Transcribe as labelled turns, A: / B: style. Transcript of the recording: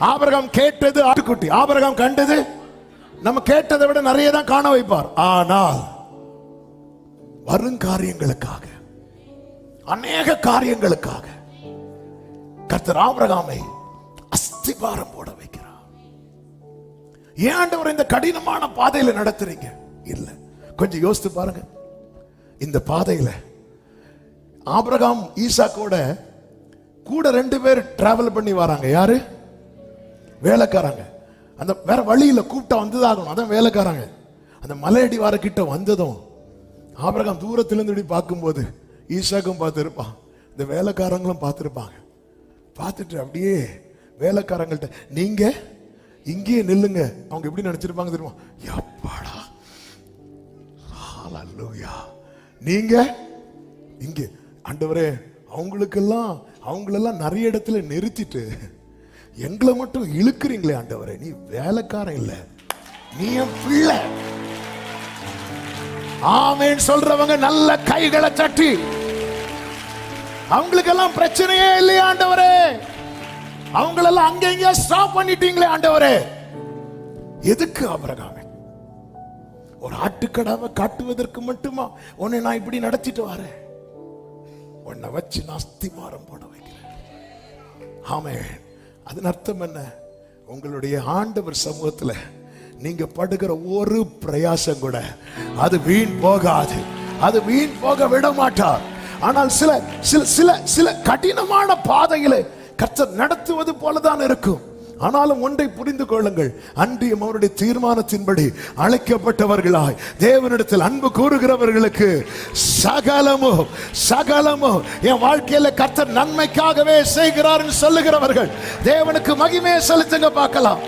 A: ஆபரகம் கேட்டது ஆட்டுக்குட்டி. ஆபரகம் கண்டது? நம்ம கேட்டதை விட நிறைய தான் காண வைப்பார். ஆனால் வருங்காரியங்களுக்காக அநேக காரியங்களுக்காக கர்த்தர் ஆபரகாமை அஸ்திபாரம் போட வைக்கிறார். ஏன் இந்த கடினமான பாதையில நடத்துறீங்க? இல்ல. கொஞ்சம் யோசித்து பாருங்க. இந்த பாதையில ஆபிரகாம் கூட கூட ரெண்டு பேர் டிராவல் பண்ணி வராங்க. யாரு? வேலைக்காரங்க. அந்த வேற வழியில் கூப்பிட்டா வந்துதாகணும். அதான் வேலைக்காரங்க. அந்த மலையடி வார கிட்ட வந்ததும் ஆபரகம் தூரத்துலேருந்து இப்படி பார்க்கும்போது ஈஷாக்கும் பார்த்துருப்பான். இந்த வேலைக்காரங்களும் பார்த்துருப்பாங்க. பார்த்துட்டு அப்படியே வேலைக்காரங்கள்ட்ட நீங்க இங்கேயே நில்லுங்க. அவங்க எப்படி நினைச்சிருப்பாங்க தெரியுமா? எப்பாடா? ஹalleluya. நீங்க இங்கே ஆண்டவரே அவங்களுக்கெல்லாம் அவங்களெல்லாம் நிறைய இடத்துல நிறுத்திட்டு எங்களை மட்டும் இழுக்கிறீங்களே ஆண்டவரே நீ வேலைக்காரன் இல்ல. நீ என் பிள்ளை. ஆமேன் சொல்றவங்க நல்ல கைகளை தட்டி. அவங்களுக்கெல்லாம் பிரச்சனையே இல்லையா ஆண்டவரே. அவங்களெல்லாம் அங்க இங்க ஸ்டாப் பண்ணிட்டீங்களே ஆண்டவரே. எதுக்கு ஆபிரகாமே? ஒரு ஆட்டுக்கடாவை காட்டுவதற்கு மட்டுமா? உன்னை நான் இப்படி நடத்திட்டு வரேன். உன்னை வச்சு நான் அஸ்திமாரம் போட வைக்கிறேன். ஆமேன். அதன் அர்த்தம் என்ன? உங்களுடைய ஆண்டவர் சமூகத்தில் நீங்க படுகிற ஒரு பிரயாசம் கூட அது வீண் போகாது. அது வீண் போக விட மாட்டார் ஆனால் சில சில சில சில கடினமான பாதைகளை கர்த்தர் நடத்துவது போலதான் இருக்கும். ஆனாலும் ஒன்றை புரிந்து கொள்ளுங்கள். அன்றியும் அவருடைய தீர்மானத்தின்படி அழைக்கப்பட்டவர்களாய் தேவனிடத்தில் அன்பு கூறுகிறவர்களுக்கு சகலமோ சகலமோ என் வாழ்க்கையில கர்த்தர் நன்மைக்காகவே செய்கிறார் சொல்லுகிறவர்கள் தேவனுக்கு மகிமையை செலுத்துங்க பார்க்கலாம்.